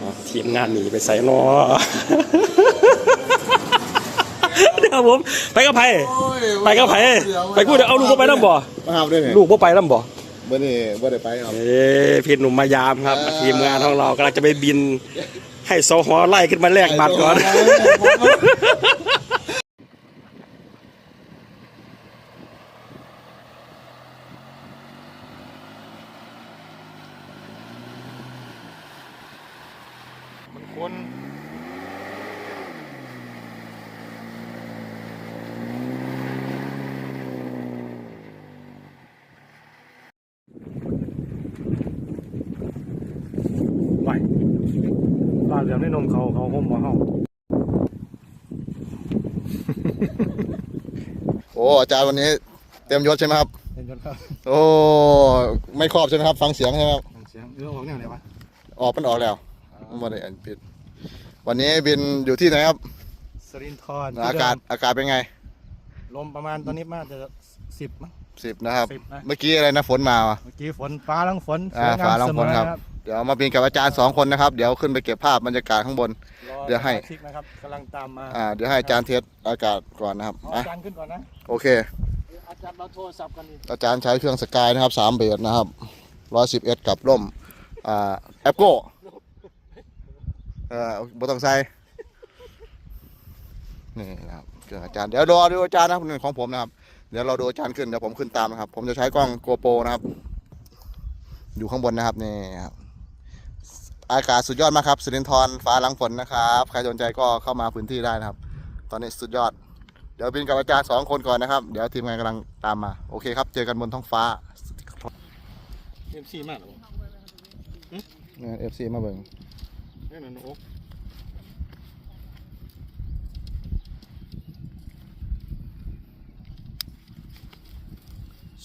อ๋อทีมงานหนีไปใส่นอเดี๋ยวผมไปกับไผไปกับไผไปกูเดี๋ยวเอาลูกบ่ไปน้ำบ่มาหาด้วยเนี่ยลูกบ่ไปน้ำบ่บ่ได้บ่ได้ไปครับเอ้พี่หนุ่มมายามครับเออทีมงานของเรากำลังจะไปบิน ให้โซฮอไล่ขึ้นมาแลกบัตรก่อน คนไหวบ้านเหลืองได้นมเขาเขาห่มบ่เฮาโอ้อาจารย์วันนี้เต็มยศใช่ไหมครับเป็นยนครับโอ้ไม่ครอบใช่ไหมครับ ฟังเสียงใช่ไหมครับ เสียงเออออกเนี่ยไหนวะ ออกมันออกแล้วบ่ได้อันปิด วันนี้บินอยู่ที่ไหนครับสรินทรอากาศอากาศเป็นไง ลมประมาณตอนนี้มาจะสิบมั้ง สิบนะครับ สิบนะ เมื่อกี้อะไรนะฝนมาวะเมื่อกี้ฝนฟ้าลังฝนอ่าสวยงมฟ้าลังฝนเสมอครับเดี๋ยวมาบินกับอาจารย์สองคนนะครับ เดี๋ยวขึ้นไปเก็บภาพบรรยากาศข้างบน รอเดี๋ยวให้ สมาชิกนะครับกำลังตามมาอ่าเดี๋ยวให้อาจารย์เทสอากาศก่อนนะครับเอาอะอาจารย์ขึ้นก่อนนะโอเคอาจารย์เราโทรศัพท์กันอีกอาจารย์ใช้เครื่องสกายนะครับสามเบสนะครับร้อยสิบเอ็ดกับร่มอ่าแอปโก้ เอ่อบ่ต้องใส่นี่นะครับเครื่องอาจารย์เดี๋ยวรอดูอาจารย์นะครับนี่ของผมนะครับ เดี๋ยวเราดูอาจารย์ขึ้นเดี๋ยวผมขึ้นตามนะครับ ผมจะใช้กล้องโกโปรนะครับ อยู่ข้างบนนะครับนี่ครับอากาศสุดยอดมากครับสิรินทรฟ้าหลังฝนนะครับใครสนใจก็เข้ามาพื้นที่ได้นะครับ ตอนนี้สุดยอด เดี๋ยวบินกับอาจารย์สองคนก่อนนะครับ เดี๋ยวทีมงานกำลังตามมาโอเคครับ เจอกันบนท้องฟ้าเอ็มซีมากเหรอเอฟซีมาเบิ่ง นี่นั่นโอ๊ก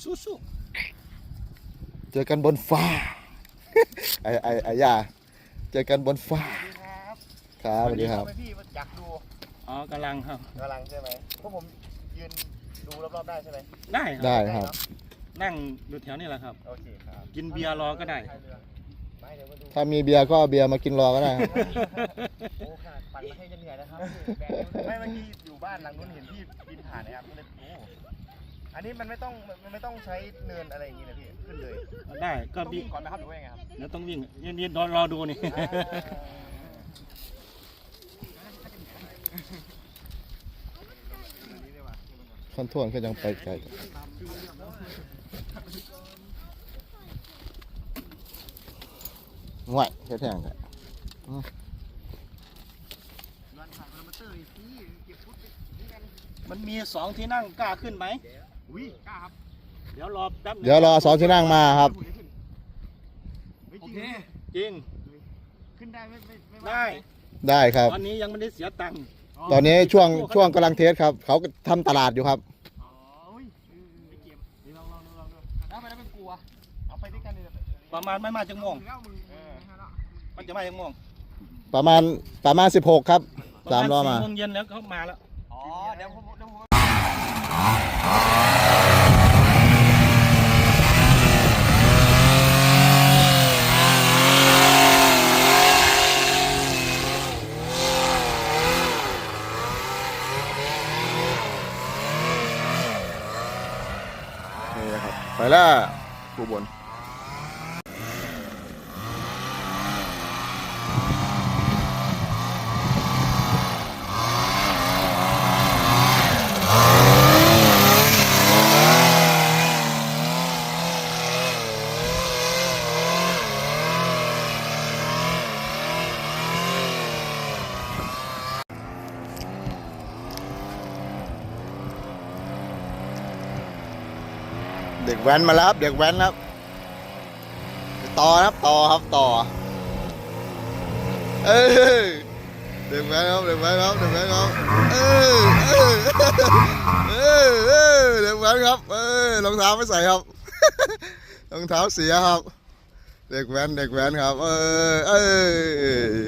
สู้สู้เจอกันบนฟ้า ไอไอไอยาเจอกันบนฟ้าครับสวัสดีครับ พี่อยากดูอ๋อกำลังครับ กำลังใช่ไหมพวกผมยืนดูรอบๆได้ใช่ไหมได้ครับ ได้ครับ นั่งอยู่แถวนี้แหละครับ โอเคครับ กินเบียร์รอก็ได้ไม่เดี๋ยวมาดู ถ้ามีเบียร์ก็เอาเบียร์มากินรอก็ได้ครับ โอ้ขนาดปั่นมาให้จะเหนื่อยนะครับไม่เมื่อกี้อยู่บ้านหลังนู้นเห็นพี่บินผ่านนะครับก็เลยโอ้อันนี้มันไม่ต้องมันไม่ต้องใช้เนินอะไรอย่างงี้นะพี่ขึ้นเลยได้ก็ต้องบิวิ่งก่อนนะครับหรือว่ายังไงครับเดี๋ยวต้องวิ่งยืนยืนรอรอดูนี่คอนโทรลก็ยังไปไกล ห่วยแค่แท่งแหละมันมีสองที่นั่งกล้าขึ้นไหมอุ้ยกล้าครับ เดี๋ยวรอแป๊บนึงเดี๋ยวรอสองที่นั่งมาครับไม่โอจริงเคนะจริง ขึ้นได้ไม่ไม่ไม่ว่าได้ ได้ครับ ตอนนี้ยังไม่ได้เสียตังค์ ตอนนี้ช่วงช่วงกำลังเทสครับ เขาทำตลาดอยู่ครับ อ๋ออุ้ยไม่เกมนี่ลองลองดูลองดูแล้วไปแล้วเป็นกลัว เอาไปด้วยกันเลยประมาณไม่มาจังม่วงแล้วมึงเออ มันจะมาจังม่วงประมาณประมาณ 16 ครับสามล้อมาสี่โมงเย็นแล้วเขามาแล้ว อ๋อเดี๋ยวผมเดี๋ยวผมนี่นะครับ ไปแล้วผู้บน ด็กแว้นมาแล้วครับ เด็กแว้นครับ ต่อครับต่อครับต่อ เออเด็กแว้นครับเด็กแว้นครับเด็กแว้นครับเออเออเออเออเด็กแว้นครับ เออรองเท้าไม่ใส่ครับรองเท้าเสียครับ เด็กแว้นเด็กแว้นครับ เออเออ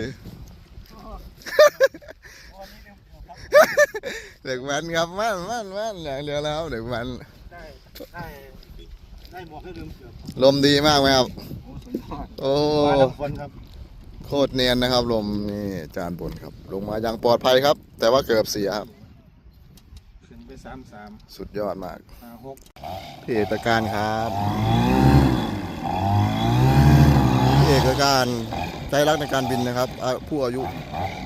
เด็กแว้นครับแม่นแม่นแม่นอย่างเดียวแล้วเด็กแว้นได้ได้ ได้หมวกให้ลืมเกือบลมดีมากไหมครับ โอ้สุดยอดโอ้ มาแล้วฝนครับโคตรเนียนนะครับลมนี่จานบนครับ ลงมาอย่างปลอดภัยครับ แต่ว่าเกือบเสียครับ ขึ้นไปสามสามสุดยอดมาก ห้าหกพี่เอกการครับพี่เอกการใจรักในการบินนะครับอะผู้อายุ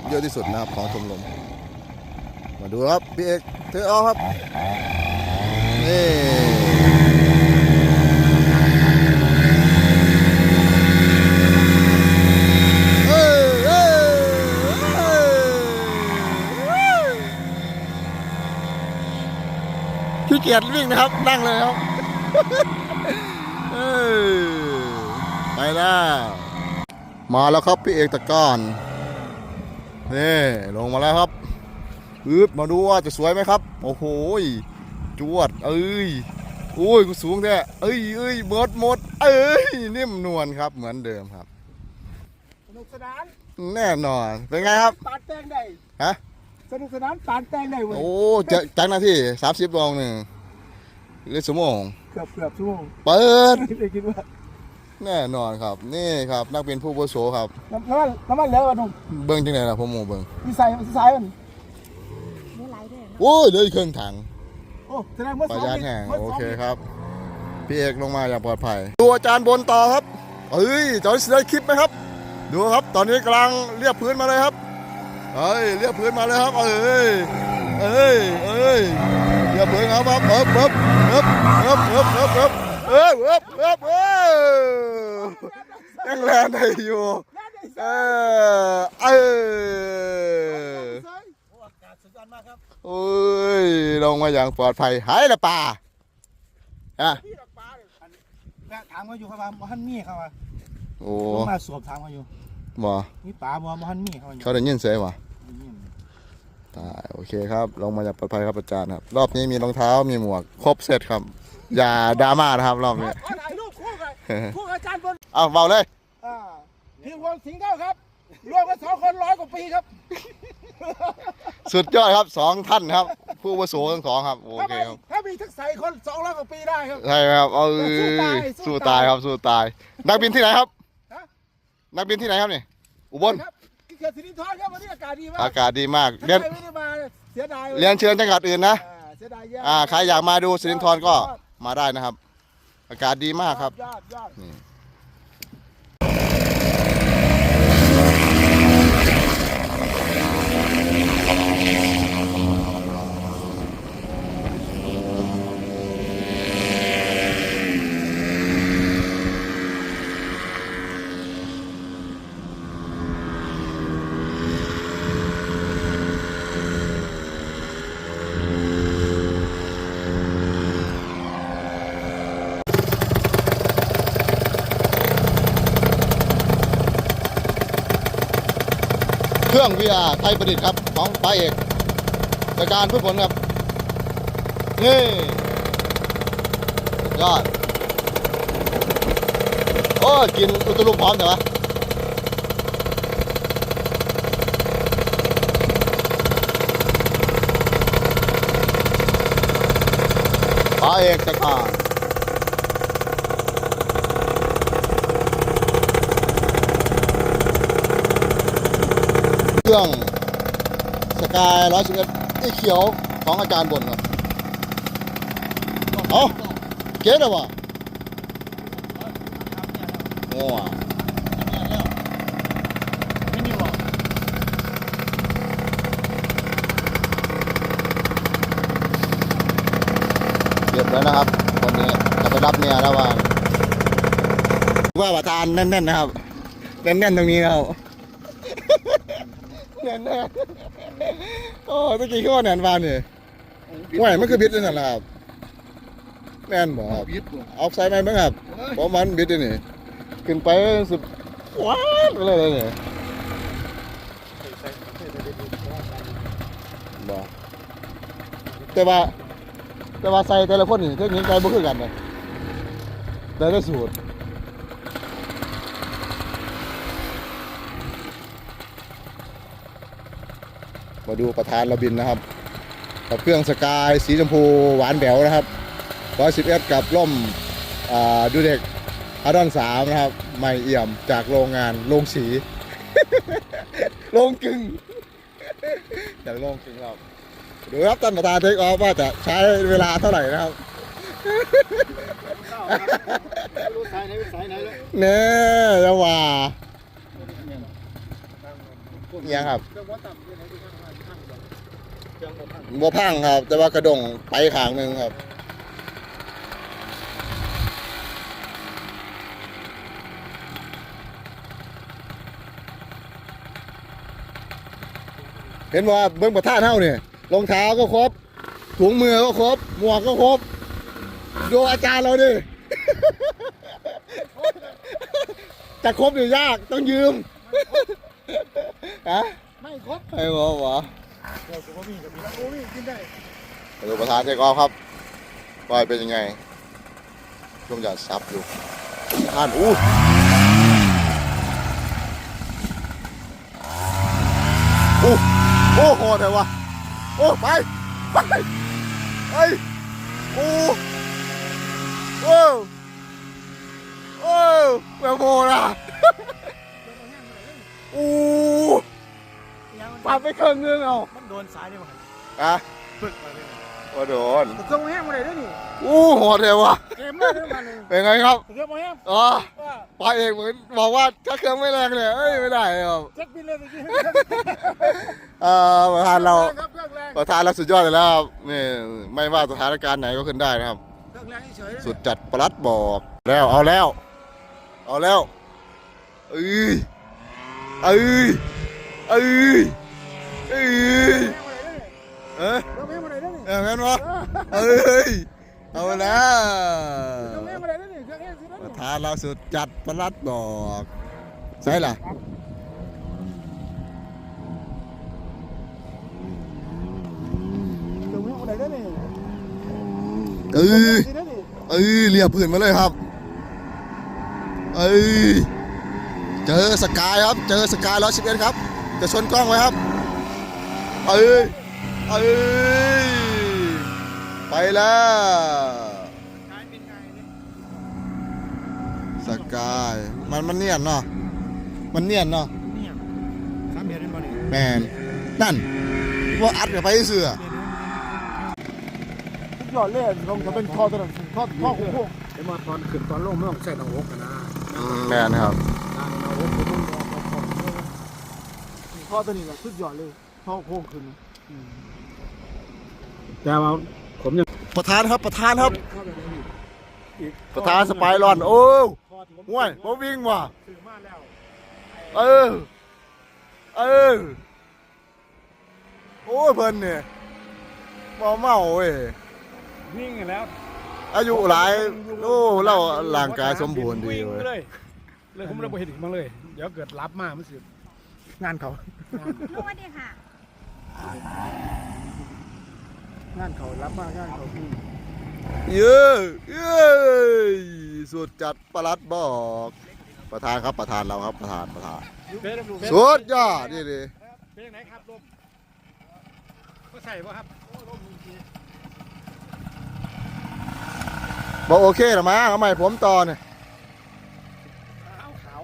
เยอะที่สุดนะครับของชมรมมาดูครับพี่เอกเธอเอาครับนี่เอ้ยเอ้ยเอ้ยขี้เกียจวิ่งนะครับ นั่งเลยครับเอ้ยไปแล้วมาแล้วครับพี่เอกตะกร้อนนี่ลงมาแล้วครับอึบมาดูว่าจะสวยไหมครับ โอ้โหยจวด เอ้ยโอ้ยกูสูงแท้เอ้ยเอ้ยหมดหมด เอ้ยนิ่มนวลครับ เหมือนเดิมครับสนุกสนานแน่นอนเป็นไงครับปานแตงได้ฮะสนุกสนานปานแตงได้เว้ยโอ้จะจักหน้าที่สามสิบดองหนึ่ง หรือสมงเกือบเกือบชั่วโมงเปิด ไม่คิดว่าแน่นอนครับ นี่ครับ นักบินผู้อาวุโสครับ น้ำน้ำมันน้ำมันเหลือวะนุ่มเบิ้งจังไหนล่ะผมโมเบิ้งมีสายมีสายมันโอ้ยเหลยเครื่องถัง โอ้แสดงว่าปสระองหยัดลิตรแห้งมื่โอสงเคลิตรครับ พี่เอกลงมาอย่างปลอดภัย ดูอาจารย์บนต่อครับเฮ้ยจะได้คลิปไหมครับ ดูครับ ตอนนี้กำลังเรียบพื้นมาเลยครับเฮ้ยเรียบพื้นมาเลยครับ เอ้ยเอ้ยเอ้ยเรียบพื้นครับครับเอิบเอิบเอิ บเอิบเอิบเอิบเอิบเอิบเอิบเอิบเอิบยังแรงได้อยู่เออเออโอ้อากาศสุดยอดมากครับโอ้ยลงมาอย่างปลอดภัยหายละป่าอะพี่ดอกปลาเนี่ยอันนี้ถามเขาอยู่ครับว่าบ่ฮันมีเขาว่าโอ้ลงมาสวบถามเขาอยู่บ่มีปลาบ่บ่ฮันมีเขาอยู่เขาได้ยินเสียงวะได้ยิน ตายโอเคครับลงมาอย่างปลอดภัยครับอาจารย์ครับ รอบนี้มีรองเท้ามีหมวก ครบเสร็จครับ อย่าดราม่านะครับรอบนี้ขอถ่ายรูปคู่กันคู่กับอาจารย์บนเอาเบาเลยอ่าทีมวงสิงห์เก้าครับรวมกันสองคนร้อยกว่าปีครับสุดยอดครับสองท่านครับ ผู้อาวุโสทั้งสองครับโอถ้าเคมีครับถ้ามีทักษะคนสองร้อยกว่าปีได้ครับใช่ครับเอาสู้ตายสู้สู้ตาตายยครับสู้ตาย นักบินที่ไหนครับฮะนักบินที่ไหนครับนี่อุบลครับ เกียรติสิรินทรครับวันนี้อากาศดีมากอากาศดีมากถ้าเรียนใครไม่ได้มาเสียดายเรียนเชิญจังหวัดอื่นนะอ่าเสียดายแย่อ่าใครอยากมาดูสิรินทรก็มาได้นะครับ อากาศดีมากครับ ยอดยอดนี่เรื่อง VR ไทยประดิษฐ์ครับของป้าเอกรายการพืชผลครับนี่ยอดโอ้กินอุตลุมพร้อมแต่ว่าป้าเอกรายการ เครื่องสกายร้อยสิบเอ็ดไอ้เขียวของอาจารย์บนครับเอาเก๋เลยวะโอ้อะไม่มีหรอกเก็บแล้วนะครับคนนี้จะไปรับเมียแล้วว่าว่าประธานแน่นๆนะครับแน่นๆตรงนี้นะครับ แน่นๆโอ้ตะกี้เขาว่าแน่นวานนี่ไหวมันคือบิดนั่นแหละครับแน่นบ่ครับบิดบ่เอาใส่ไหมบ้างครับเพราะมันบิดนี่ขึ้นไปสุดว้าวไปเลยเนี่ยบ่แต่ว่า แต่ว่าใส่แต่ละคนนี่เทคนิคใจบ่คือกันเลยแต่ละสูตร มาดูประธานราบินนะครับ กับเครื่องสกายสีชมพูหวานแบวนะครับ111กับร่มอ่าดูเด็กอาดอนสามนะครับไม่เอี่ยมจากโรงงานโรงสีลงกึ่งอยากลงกึ่งครับดูครับท่านประธานเทคออฟว่าจะใช้เวลาเท่าไหร่นะครับรู้สายไหนสายไหนเลยเน่จะว่าเนี่ยครับเครื่องวัดต่ำที่ไหนที่ข้างข้างครื่องวัดต่ำ บ่พังครับ แต่ว่ากระดงไปขางหนึ่งครับเห็นว่าเบิ้งประท่านเท่าเนี่ยรองเท้าก็ครบถุงมือก็ครบ หมวกก็ครบดูอาจารย์เราดิจะครบอยู่ยากต้องยืมฮะไม่ครบไอ้หมอหมอ เราสุขภาพมีกับมีโอ้ยกินได้มาดูประธานเทกอล์ฟครับว่าเป็นยังไงช่วงจะซับอยู่ท่านอู้อู้โอ้โหแต่ว่าโอ้ไปไปไปโอ้โอ้โอ้แมวโมนะ ปาดไปเครื่องนึงเอามันโดนสายได้ไหมอะปึ๊กมาเลยว่าโดนเครื่องแห้งมาเลยด้วยนี่อู้โหดเลยวะเกมเลยด้วยมันเลยเป็นไงครับเครื่องแห้งอ๋อว่าปาเอกเหมือนบอกว่าถ้าเครื่องไม่แรงเนี่ยเอ้ยไม่ได้ครับเช็คบินเลยเมื่อกี้เอ่อประธานเราครับเครื่องแรงประธานเราสุดยอดเลยแล้วครับนี่ไม่ว่าสถานการณ์ไหนก็ขึ้นได้นะครับเครื่องแรงเฉยๆสุดจัดประหลัดบอกแล้วเอาแล้ว เอาแล้วเอ้ยเอ้ยเอ้ย เอ้ยเอ๊ะเรื่องแห้งมาเลยด้ยนี่เอองั้นวะเอ้ยเอาแล้วเครื่องแห้งมาเลยด้นี่เครื่องแห้งสิประธานเราสุดจัดประลัดบอกใช่ล่ะเครื่องแห้งมาเลยด้นี่เอ้ยเอ้ยเรียบพื้นมาเลยครับเอ้ยเจอสกายครับ เจอสกายร้อยสิบเอ็ดครับ จะชนกล้องไว้ครับ เอ้ยเอ้ยไปแล้วกายเป็นไงเนี่ยสกายมันมันเนียนเนาะมันเนียนเนาะเนี่ยสามเหตุเป็นบ่นี่แมนนั่นว่าอัดกับไปเสือทุกยอดเลยลงจะเป็นคอตัวนั้นคอคอคู่ไอ้มาตอนขึ้นตอนลงไม่ต้องใส่หน้าอกกันนะแมนครับหน้าอกมันต้องรอคอคอตัวนี้แบบสุดยอดเลย คอโค้งขึ้นแต่ว่าผมยังประธานครับประธานครับเข้าไปในนี้อีกประธานสไปรอน โอ้คอที่ผมห่วยผมวิ่งว่ะซื้อมาแล้วเออ เออ โอ้ยเพิ่นเนี่ยเมาเมาเว้ยวิ่งแล้ว อายุหลายโอ้เราร่างกายสมบูรณ์ดีวิ่งเว้ยเลยเลยผมเลยบ่เห็นอีกมาเลย เดี๋ยวเกิดรับมามันสิงานเขาสวัสดีค่ะ งานเขารับมางานเขาพี่เย้เย้สุดจัดประหลัดบอก ประธานครับประธานเราครับประธานประธาน สุดยอดนี่ดิเป็นยังไงครับลมก็ใส่ป่ะครับบอกโอเคหรอมาทำไมผมต่อเนี่ยขาวขาว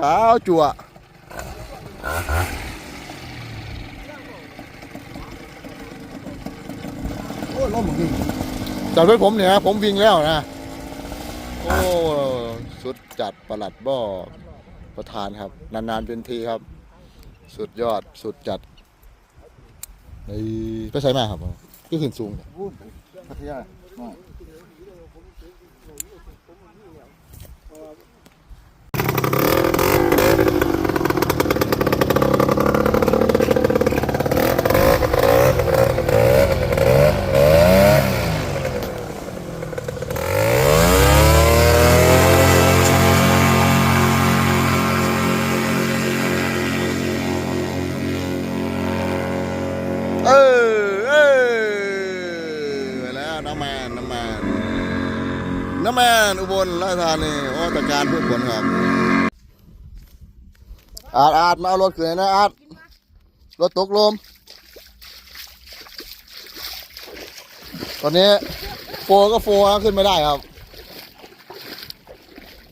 ขาวจั่วโอ้ ยล้มจริงจับด้วยผมเนี่ยผมวิ่งแล้วนะ โอ้สุดจัดประหลัดบ่อประธานครับ นานๆเป็นทีครับ สุดยอดสุดจัดไอ้ไปใช้มาครับก็ขึ้นสูงพัทยา รานนี่โอ้ตะการพืชผลครับ อาดอาดมาเอารถขึ้นนะอาดรถตกลม ตอนนี้โฟก็โฟขึ้นไม่ได้ครับ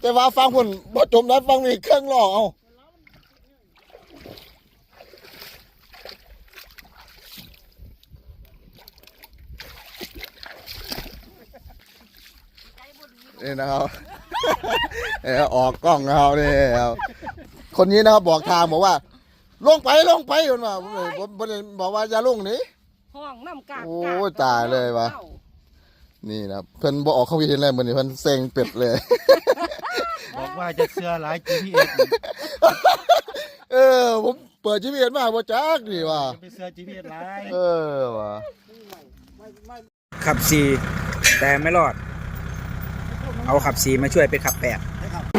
แต่ว่าฟังคนบ่จมน้ำฟังมีเครื่องหลอกเอาเนี่ยนะครับ เออออกกล้องนะครับนี่ครับคนนี้นะครับบอกทางบอกว่า ลงไปลงไปคนว่าผมเลยผมผมเลยบอกว่าอย่าลงหนี้ห้องน้ำกากโอ้ยตายเลยวะนี่นะครับเพิ่นบอกออกเข้าวิดีโอเลยเหมือนเพิ่นเซ็งเป็ดเลย บอกว่าจะเสื้อหลาย GPS เออผมเปิดชีวิตมาบ่จักดีว่ะจะไปเสื้อ GPS หลายเออว่ะขับสี่แต่ไม่รอด เอาขับสีมาช่วยเป็นขับแปด นะครับ